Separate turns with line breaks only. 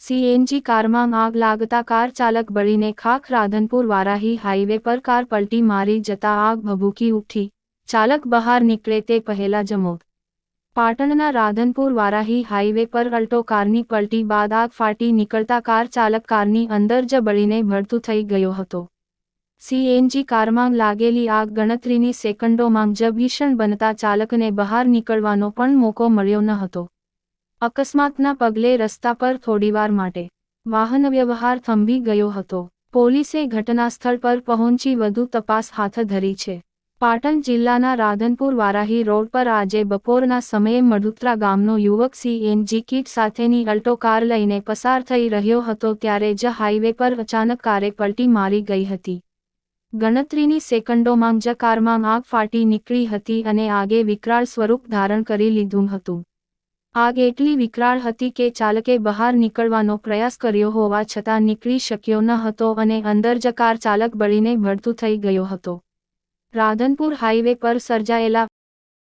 CNG કારમાં આગ લાગતા કાર ચાલક બળીને ખાખ રાધનપુર વારાહી હાઈવે પર કાર પલટી મારી જતા આગ ભભૂકી ઉઠી. ચાલક બહાર નીકળે તે પહેલા જમોદ. પાટણના રાધનપુર વારાહી હાઈવે પર અલ્ટો કારની પલટી બાદ આગ ફાટી નીકળતા કાર ચાલક કારની અંદર જ બળીને ભડતું થઈ ગયો હતો. સીએનજી કારમાં લાગેલી આગ ગણતરીની સેકન્ડોમાં જ ભીષણ બનતા ચાલકને બહાર નીકળવાનો પણ મોકો મળ્યો ન હતો. અકસ્માતના પગલે રસ્તા પર થોડીવાર માટે વાહન વ્યવહાર થંભી ગયો હતો. પોલીસે ઘટનાસ્થળ પર પહોંચી વધુ તપાસ હાથ ધરી છે. પાટણ જિલ્લાના રાધનપુર વારાહી રોડ પર આજે બપોરના સમયે મડુત્રા ગામનો યુવક સીએનજી કીટ સાથેની અલ્ટો કાર લઈને પસાર થઈ રહ્યો હતો ત્યારે જ હાઈવે પર અચાનક કારે પલટી મારી ગઈ હતી. ગણતરીની સેકન્ડોમાં જ કારમાં આગ ફાટી નીકળી હતી અને આગે વિકરાળ સ્વરૂપ ધારણ કરી લીધું હતું. આગ એટલી વિકરાળ હતી કે ચાલકે બહાર નીકળવાનો પ્રયાસ કર્યો હોવા છતાં નીકળી શક્યો ન હતો અને અંદર જ કાર ચાલક બળીને ભડતું થઈ ગયો હતો. રાધનપુર હાઈવે પર સર્જાયેલા